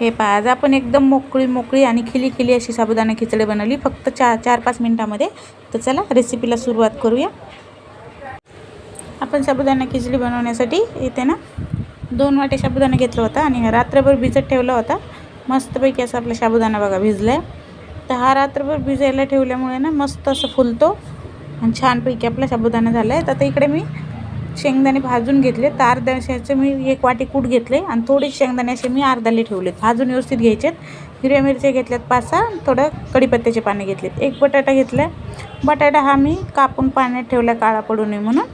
हे पहा आज आपण एकदम मोकळी मोकळी आणि खिली खिली अशी साबुदाणा खिचडी बनवली. फक्त चार चार पाच मिनटामध्ये. तर चला रेसिपीला सुरुवात करूया. आपण साबुदाणा खिचडी बनवण्यासाठी इथे ना दोन वाटे साबुदाणा घेतला होता आणि रात्रभर भिजत ठेवला होता. मस्तपैकी असा आपला साबुदाणा बघा भिजला आहे तर हा रात्रभर भिजायला ठेवल्यामुळे ना मस्त असं फुलतो आणि छानपैकी आपला साबुदाणा झाला आहे तर आता इकडे मी शेंगदाणे भाजून घेतले तर अर्ध्याशाचे मी एक वाटी कूट घेतले आणि थोडे शेंगदाणे असे मी अर्धाले ठेवलेत. भाजून व्यवस्थित घ्यायचेत. हिरव्या मिरच्या घेतल्यात पाच सहा थोडं कढीपत्त्याचे पाने घेतलेत. एक बटाटा घेतला. बटाटा हा मी कापून पाण्यात ठेवला काळा पडू नये म्हणून.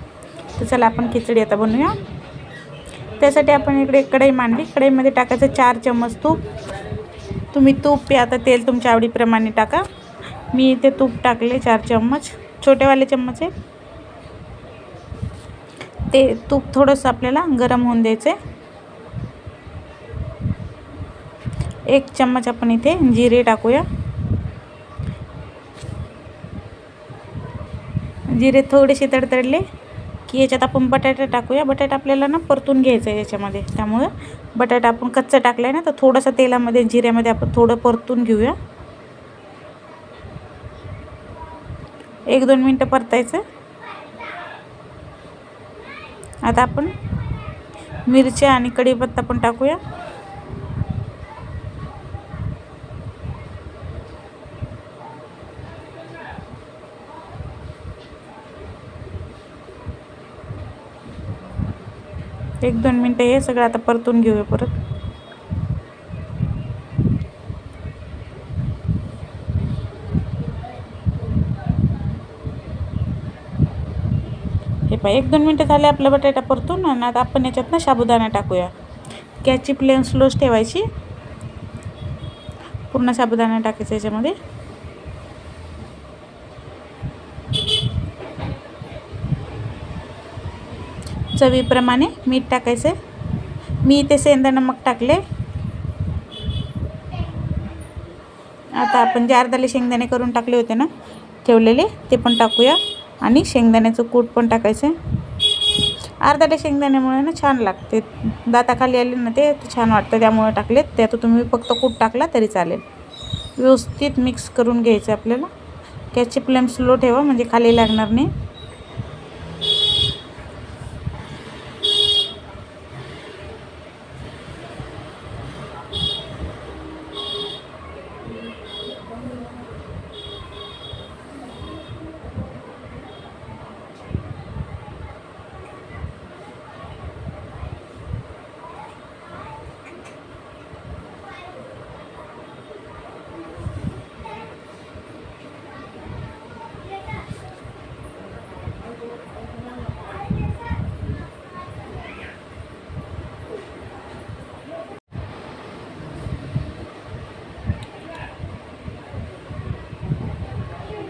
तर चला आपण खिचडी आता बनवूया. त्यासाठी आपण इकडे कढई मांडली. कढईमध्ये टाकायचं चार चम्मच तूप. तुम्ही तूप पे आता तेल तुमच्या आवडीप्रमाणे टाका. मी इथे तूप टाकले चार चम्मच. छोटेवाले चम्मच आहे. ते तूप थोडंसं आपल्याला गरम होऊन द्यायचं आहे एक चम्मच आपण इथे जिरे टाकूया. जिरे थोडेसे तडतडले की याच्यात आपण बटाटा टाकूया. बटाटा आपल्याला ना परतून घ्यायचं आहे याच्यामध्ये. त्यामुळं बटाटा आपण कच्चा टाकला आहे ना तर थोडंसं तेलामध्ये जिऱ्यामध्ये आपण थोडं परतून घेऊया. एक दोन मिनटं परतायचं. आता आपण मिरच्या आणि कढीपत्ता पण टाकूया. एक दोन मिनटं हे सगळं आता परतून घेऊया परत. हे एक दोन मिनटं झाले आपला बटाटा परतून आणि आता आपण याच्यात ना साबुदाणा टाकूया. गॅसची फ्लेम स्लोच ठेवायची. पूर्ण साबुदाणा टाकायचा याच्यामध्ये. चवीप्रमाणे मीठ टाकायचं. मी इथे सेंदा नमक टाकले. आता आपण जे अर्धाले शेंगदाणे करून टाकले होते ना ठेवलेले ते पण टाकूया. आणि शेंगदाण्याचं कूट पण टाकायचं अर्धाटे शेंगदाण्यामुळे ना छान लागते. दाताखाली आले ना ते छान वाटतं. त्यामुळे टाकलेत. त्यात तुम्ही फक्त कूट टाकला तरी चालेल. व्यवस्थित मिक्स करून घ्यायचं आपल्याला. गॅसची फ्लेम स्लो ठेवा म्हणजे खाली लागणार नाही.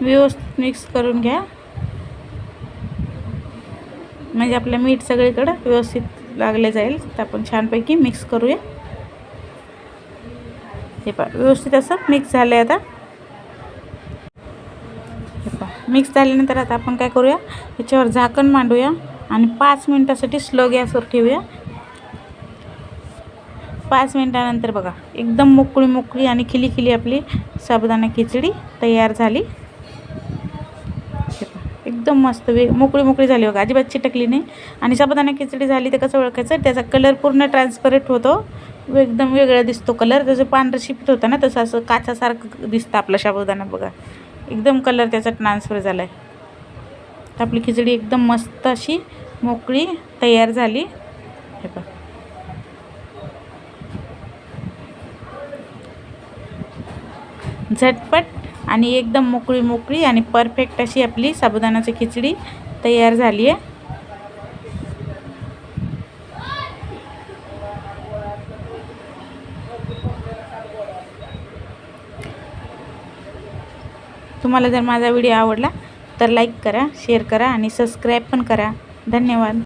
व्यवस्थित मिक्स करून घ्या. म्हणजे आपलं मीठ सगळीकडं व्यवस्थित लागले जाईल. तर आपण छानपैकी मिक्स करूया. हे पहा व्यवस्थित असं मिक्स झालं आहे आता. हे पहा मिक्स झाल्यानंतर आता आपण काय करूया? याच्यावर झाकण मांडूया आणि पाच मिनटासाठी स्लो गॅसवर ठेवूया. पाच मिनटानंतर बघा एकदम मोकळी मोकळी आणि खिली खिली आपली साबुदाणा खिचडी तयार झाली. एकदम मस्त वे मोकळी मोकळी झाली बघा. अजिबात चिटकली नाही. आणि साबुदाणा खिचडी झाली तर कसं ओळखायचं? त्याचा कलर पूर्ण ट्रान्सपरंट होतो. एकदम वेगळा दिसतो कलर त्याचं पांढरं शिफ्ट होतं ना तसं असं काचासारखं दिसतं आपला साबुदाणा बघा. एकदम कलर त्याचा ट्रान्सफर झाला आहे आपली खिचडी एकदम मस्त अशी मोकळी तयार झाली. हे बघा झटपट आणि एकदम मोकळी मोकळी आणि परफेक्ट अशी आपली साबुदाण्याची खिचडी तयार झाली आहे. तुम्हाला जर माझा व्हिडिओ आवडला तर लाईक करा शेअर करा आणि सबस्क्राईब पण करा. धन्यवाद.